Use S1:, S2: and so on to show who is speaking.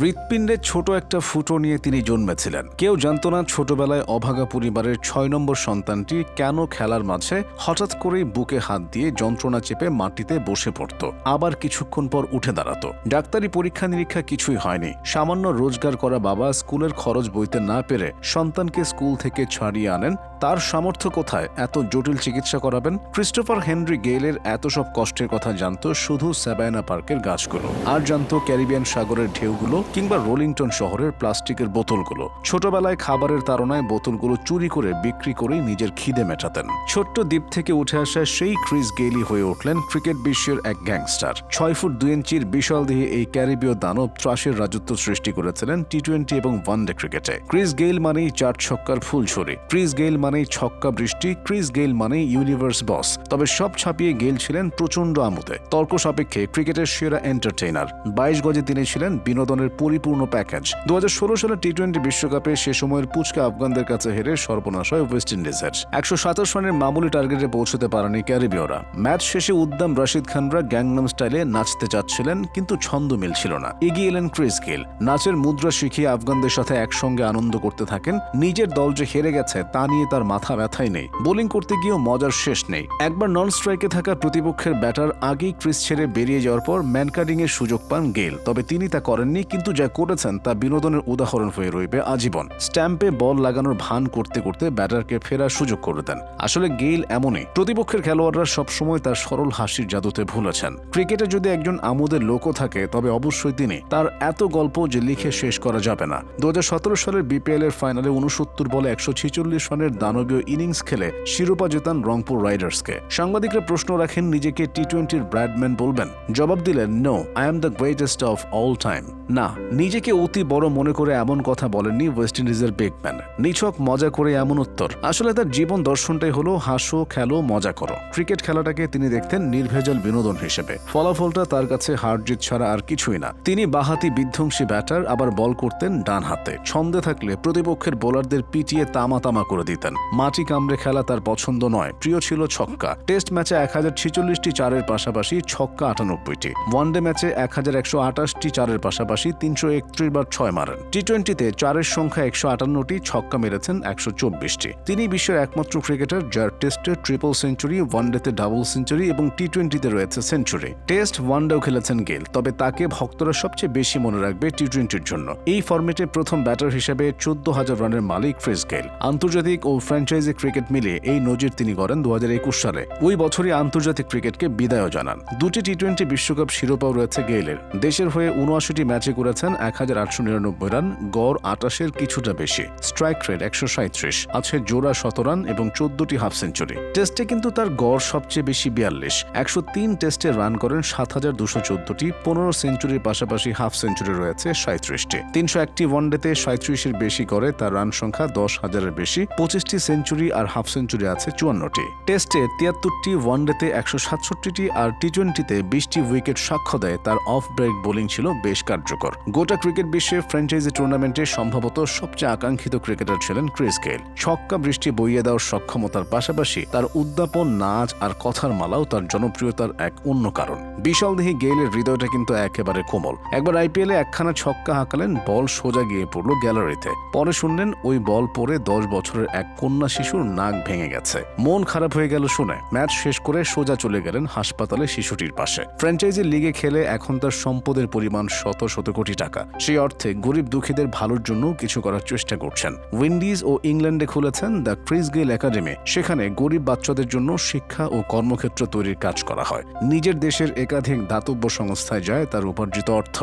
S1: হৃৎপিণ্ডে ছোট একটা ফুটো নিয়ে তিনি জন্মেছিলেন। কেউ জানত না ছোটবেলায় অভাগা পরিবারের ছয় নম্বর সন্তানটি কেন খেলার মাঝে হঠাৎ করেই বুকে হাত দিয়ে যন্ত্রণা চেপে মাটিতে বসে পড়ত, আবার কিছুক্ষণ পর উঠে দাঁড়াতো। ডাক্তারি পরীক্ষা নিরীক্ষা কিছুই হয়নি। সামান্য রোজগার করা বাবা স্কুলের খরচ বইতে না পেরে সন্তানকে স্কুল থেকে ছাড়িয়ে আনেন। তার সামর্থ্য কোথায়? এত জটিল চিকিৎসা করাবেন? ক্রিস্টোফার হেনরি গেইলের এত সব কষ্টের কথা জানত শুধু স্যাবায়না পার্কের গাছগুলো। আর জানতো ক্যারিবিয়ান সাগরের ঢেউগুলো কিংবা রোলিংটন শহরের প্লাস্টিকের বোতলগুলো। ছোটবেলায় খাবারের তাড়নায় বোতলগুলো চুরি করে বিক্রি করেই নিজের খিদে মেটাতেন। ছোট্ট দ্বীপ থেকে উঠে আসা সেই ক্রিস গেইলি হয়ে উঠলেন ক্রিকেট বিশ্বের এক গ্যাংস্টার। ছয় ফুট দুই ইঞ্চির বিশাল দেহে এই ক্যারিবীয় দানব ত্রাসের রাজত্ব সৃষ্টি করেছিলেন টি টোয়েন্টি এবং ওয়ানডে ক্রিকেটে। ক্রিস গেইল মানেই চার ছক্কার ফুল ফুলঝুরি ক্রিস গেইল মানেই ছক্কা বৃষ্টি, ক্রিস গেইল মানেই ইউনিভার্স বস। তবে সব ছাপিয়ে গেইল ছিলেন প্রচণ্ড আমোদে। তর্ক সাপেক্ষে ক্রিকেটের সেরা এন্টারটেইনার। বাইশ গজে তিনি ছিলেন বিনোদনের পরিপূর্ণ প্যাকেজ। দু সালে টি টোয়েন্টি বিশ্বকাপে সে সময়ের পুচকে আফগানদের কাছে হেরে সর্বনাশ হয় ওয়েস্ট ইন্ডিজের। একশো সাতাশ রানের মামুলি টার্গেটে পৌঁছতে পারেনি ক্যারিবীয়রা। ম্যাচ শেষে উদ্দাম রাশিদ খানরা গ্যাংনাম স্টাইলে নাচতে চাচ্ছিলেন, কিন্তু ছন্দ মিলছিল না। এগিয়ে এলেন ক্রিস গেল নাচের মুদ্রা শিখিয়ে আফগানদের সাথে একসঙ্গে আনন্দ করতে থাকেন। নিজের দল যে হেরে গেছে, তা নিয়ে তার মাথা ব্যথাই নেই। বোলিং করতে গিয়েও মজার শেষ নেই। একবার নন স্ট্রাইকে থাকা প্রতিপক্ষের ব্যাটার আগেই ক্রিস ছেড়ে বেরিয়ে যাওয়ার পর ম্যানকাডিং এর সুযোগ পান গেল তবে তিনি তা করেননি, কিন্তু যা করেছেন তা বিনোদনের উদাহরণ হয়ে রইবে আজীবন। স্ট্যাম্পে বল লাগানোর ভান করতে করতে ব্যাটারকে ফেরার সুযোগ করে দেন। আসলে গেইল এমনই, প্রতিপক্ষের খেলোয়াড়রা সবসময় তার সরল হাসির জাদুতে ভুলেছেন ক্রিকেটে যদি একজন আমোদের লোকও থাকে, তবে অবশ্যই তিনি তার এত গল্প যে লিখে শেষ করা যাবে না। দু হাজার সতেরো সালের বিপিএল এর ফাইনালে উনসত্তর বলে একশো ছিচল্লিশ রানের দানবীয় ইনিংস খেলে শিরোপা জেতান রংপুর রাইডার্সকে। সাংবাদিকরা প্রশ্ন রাখেন, নিজেকে টি টোয়েন্টির ব্র্যাডম্যান বলবেন? জবাব দিলেন no I am the greatest of all time না নিজেকে অতি বড় মনে করে এমন কথা বলেননি ওয়েস্ট ইন্ডিজের বেগম্যান নিছক, মজা করে এমন উত্তর। আসলে তার জীবন দর্শনটাই হলো, হাসো, খেলো, মজা করো। ক্রিকেট খেলাটাকে তিনি দেখতেন নির্ভেজাল বিনোদন হিসেবে। ফলাফলটা তার কাছে হার জিত ছাড়া আর কিছুই না। তিনি বাহাতি বিধ্বংসী ব্যাটার, আবার বল করতেন ডান হাতে। ছন্দে থাকলে প্রতিপক্ষের বোলারদের পিটিয়ে তামা তামা করে দিতেন। মাটি কামড়ে খেলা তার পছন্দ নয়, প্রিয় ছিল ছক্কা। টেস্ট ম্যাচে এক হাজার ছিচল্লিশটি চারের পাশাপাশি ছক্কা আটানব্বইটি। ওয়ানডে ম্যাচে এক হাজার একশো আটাশটি চারের পাশাপাশি তিনশো একত্রিশ বার ছয় মারেন। টি টোয়েন্টিতে চারের সংখ্যা একশো আটান্নটি, ছক্কা মেরেছেন একশো চব্বিশটি। তিনি বিশ্বের একমাত্র ক্রিকেটার, যার টেস্টে ট্রিপল সেঞ্চুরি, ওয়ানডেতে ডাবল সেঞ্চুরি এবং টি টোয়েন্টিতে রয়েছে সেঞ্চুরি। টেস্ট ওয়ানডেও খেলেছেন গেল, তবে তাকে ভক্তরা সবচেয়ে বেশি মনে রাখবে টি টোয়েন্টির জন্য। এই ফর্মেটে প্রথম ব্যাটার হিসেবে চোদ্দ হাজার রানের মালিক ক্রিস গেল। আন্তর্জাতিক ও ফ্র্যাঞ্চাইজি ক্রিকেট মিলিয়ে এই নজির তিনি করেন দু হাজার একুশ সালে। ওই বছরই আন্তর্জাতিক ক্রিকেটকে বিদায়ও জানান। দুটি টি টোয়েন্টি বিশ্বকাপ শিরোপাও রয়েছে গেইলের দেশের হয়ে উনআশিটি ম্যাচে করেছেন এক হাজার আটশো নিরানব্বই রান, গড় আটাশের কিছুটা বেশি। স্ট্রাইক রেট একশো সাঁত্রিশ আছে জোড়া শতরান এবং চোদ্দটি হাফ সেঞ্চুরি। টেস্টে কিন্তু তার গড় সবচেয়ে বেশি বিয়াল্লিশ। একশো তিন টেস্টে রান করেন সাত হাজার দুশো চোদ্দটি, পনেরো সেঞ্চুরির পাশাপাশি হাফ সেঞ্চুরি রয়েছে সাঁত্রিশটি তিনশো একটি ওয়ানডেতে সাঁত্রিশের বেশি করে তার রান সংখ্যা দশ হাজারের বেশি। পঁচিশটি সেঞ্চুরি আর হাফ সেঞ্চুরি আছে চুয়ান্নটি। টেস্টে তিয়াত্তরটি ওয়ানডেতে একশো সাতষট্টিটি আর টি টোয়েন্টিতে বিশটি উইকেট সাক্ষ্য দেয় তার অফ ব্রেক বোলিং ছিল বেশ কার্যকর। গোটা ক্রিকেট বিশ্বে ফ্র্যাঞ্চাইজি টুর্নামেন্টে সম্ভবত সবচেয়ে আকাঙ্ক্ষিত ক্রিকেটার ছিলেন ক্রিস গেল ছক্কা বৃষ্টি বইয়ে দেওয়ার সক্ষমতার পাশাপাশি তার উদ্যাপন, নাচ আর কথার মালাও তার জনপ্রিয়তার এক অন্য কারণ। বিশাল দেহি গেইলের হৃদয়টা কিন্তু একেবারে কোমল। একবার আইপিএলে একখানা ছক্কা হাঁকালেন, বল সোজা গিয়ে পড়ল গ্যালারিতে। পরে শুনলেন ওই বল পরে দশ বছরের এক কন্যা শিশুর নাক ভেঙে গেছে। মন খারাপ হয়ে গেল শুনে। ম্যাচ শেষ করে সোজা চলে গেলেন হাসপাতালে শিশুটির পাশে। ফ্র্যাঞ্চাইজি লিগে খেলে এখন তার সম্পদের পরিমাণ শত শত কোটি টাকা। সেই অর্থে গরিব দুঃখীদের ভালোর জন্য কিছু করার চেষ্টা করছেন। উইন্ডিজ ও ইংল্যান্ডে খুলেছেন দ্য ক্রিস গেল একাডেমি। সেখানে গরিব বাচ্চাদের জন্য শিক্ষা ও কর্মক্ষেত্র তৈরির কাজ করা হয়। নিজের দেশের একাধিক দাতব্য সংস্থায় যায় তার উপার্জিত অর্থ।